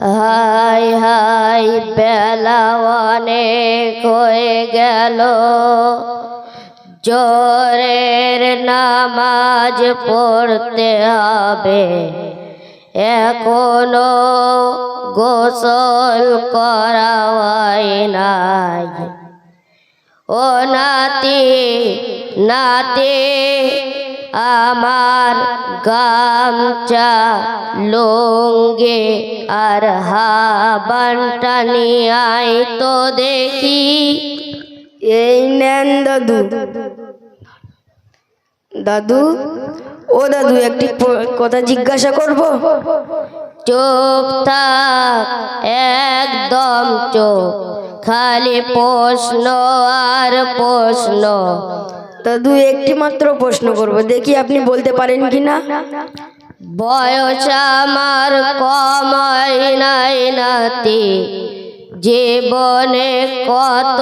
High high, বেলা অনেক হয়ে গেল। জোরের নামাজ পড়তে হবে। এখনও গোসল করা হয় নাই। ও নাতি নাতি আমার গামচা লঙ্গে আর হাবানটা নিয়ে আয় তো দেখি। এই নেন দাদু। দাদু, ও দাদু, একটি কথা জিজ্ঞাসা করব। চোখ থাক, একদম চোখ, খালি প্রশ্ন আর প্রশ্ন। দাদু একটি মাত্র প্রশ্ন করব, দেখি আপনি বলতে পারেন কি না বয়স আমার কম হয় নাই নাতি, জীবনে কত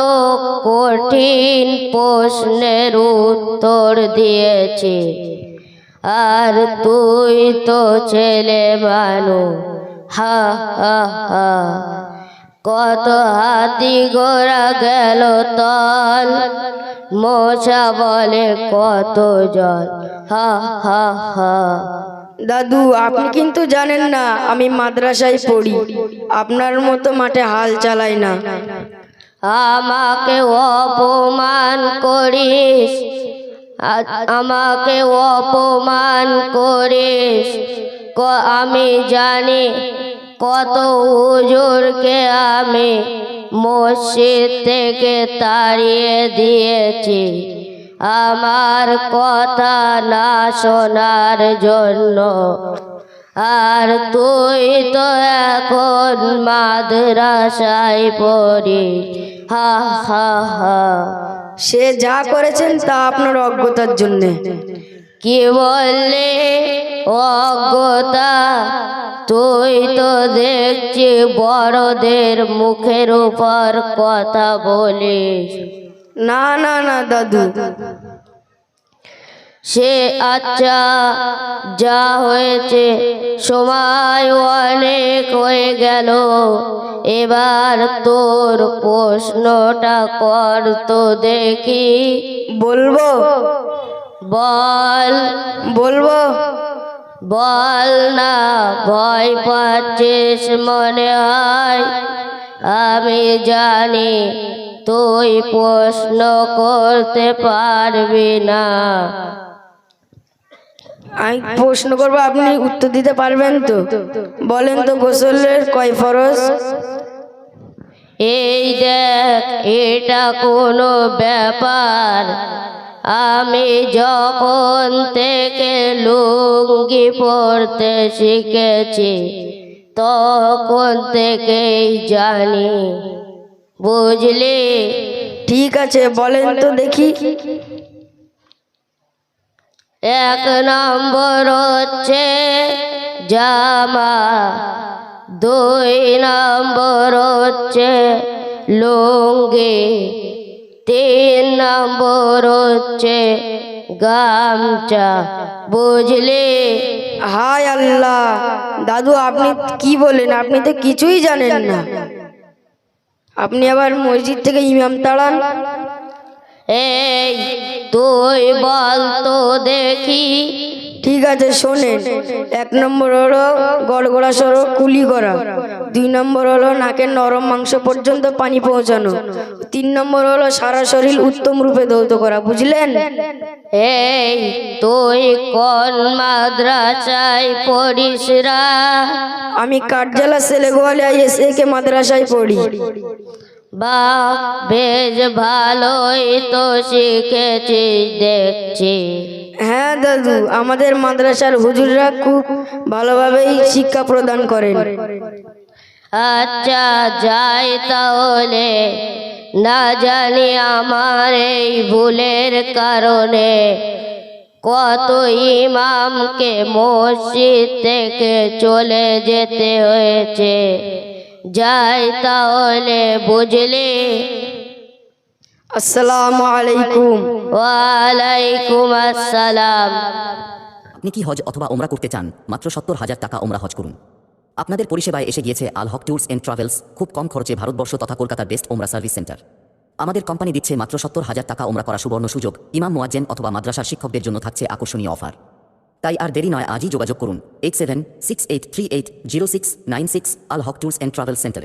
কঠিন প্রশ্নের উত্তর দিয়েছি। আর তুই তো ছেলে মানুষ হা হা হা। কত হাতি ঘোড়া গেল তল মশা বলে কত জল। হা হা হা। দাদু আপনি কিন্তু জানেন না আমি মাদ্রাসায় পড়ি। আপনার মতো মাঠে হাল চালাই না। আমাকে অপমান করিস। আমাকে অপমান করিস। ক- আমি জানি কত হুজুরকে আমি মসজিদ থেকে তাড়িয়ে দিয়েছি। আমার কথা না শোনার জন্য। আর তুই তো এখন মাদ্রাসায় পড়িস হা হা হা। সে যা করেছেন তা আপনার অজ্ঞতার জন্যে। কি বললি? অজ্ঞতা? তুই তো দেখছি বড়দের মুখের উপর কথা বলিস। না না না দাদু। সে আচ্ছা যা হয়েছে সময় অনেক হয়ে গেল। এবার তোর প্রশ্নটা কর তো দেখি। বলব? বল। বলব? বল না ভয় পাচ্ছিস মনে হয়? আমি জানি তুই প্রশ্ন করতে পারবি না। আমি প্রশ্ন করব আপনি উত্তর দিতে পারবেন তো? বলেন তো গোসলের কয় ফরজ? এই দেখ এটা কোনো ব্যাপার। আমি যখন থেকে লুঙ্গি পড়তে শিখেছি তখন থেকেই জানি। বুঝলি? ঠিক আছে বলেন তো দেখি। এক নম্বর হচ্ছে জামা দুই নম্বর হচ্ছে লুঙ্গি। তিন নম্বর হচ্ছে গামছা বুঝলি? হায় আল্লাহ। দাদু আপনি কি বলেন? আপনি তো কিছুই জানেন না। আপনি আবার মসজিদ থেকে ইমাম তাড়ান। এই তুই বল তো দেখি। ঠিক আছে শোনেন। এক নম্বর হলো গড়গড়া সড়ো কুলি করা। দুই নম্বর হলো নাকের নরম মাংস পর্যন্ত পানি পৌঁছানো। তিন নম্বর হলো সারা শরীর উত্তম রূপে দৌত করা বুঝলেন? এই তুই কোন মাদ্রাসায় পড়িস রা? আমি কাঠজালা সেলেগোয়ালে এসে কে মাদ্রাসায় পড়ি। বা বেশ ভালোই তো শিখেছিস দেখছি। হ্যাঁ দাদু আমাদের মাদ্রাসার হুজুররা খুব ভালোভাবেই শিক্ষা প্রদান করেন। আচ্ছা যাই তাহলে। না জানি আমার এই ভুলের কারণে কত ইমামকে মসজিদ থেকে চলে যেতে হয়েছে। যাই তাহলে বুঝলি। আসসালামু আলাইকুম। ওয়ালাইকুম আসসালাম। আপনি কি হজ অথবা ওমরা করতে চান? মাত্র সত্তর হাজার টাকা ওমরা হজ করুন। আপনাদের পরিষেবায় এসে গিয়েছে Al Haq tours and travels, খুব কম খরচে ভারতবর্ষ তথা কলকাতার বেস্ট ওমরা সার্ভিস সেন্টার। আমাদের কোম্পানি দিচ্ছে মাত্র সত্তর হাজার টাকা ওমরা করা সুবর্ণ সুযোগ, ইমাম মোয়াজ্জেন অথবা মাদ্রাসার শিক্ষকদের জন্য থাকছে আকর্ষণীয় অফার। তাই আর দেরি নয়, আজই যোগাযোগ করুন, eight seven, six eight, three eight, zero six, nine six, Al Haq tours and travel সেন্টারে।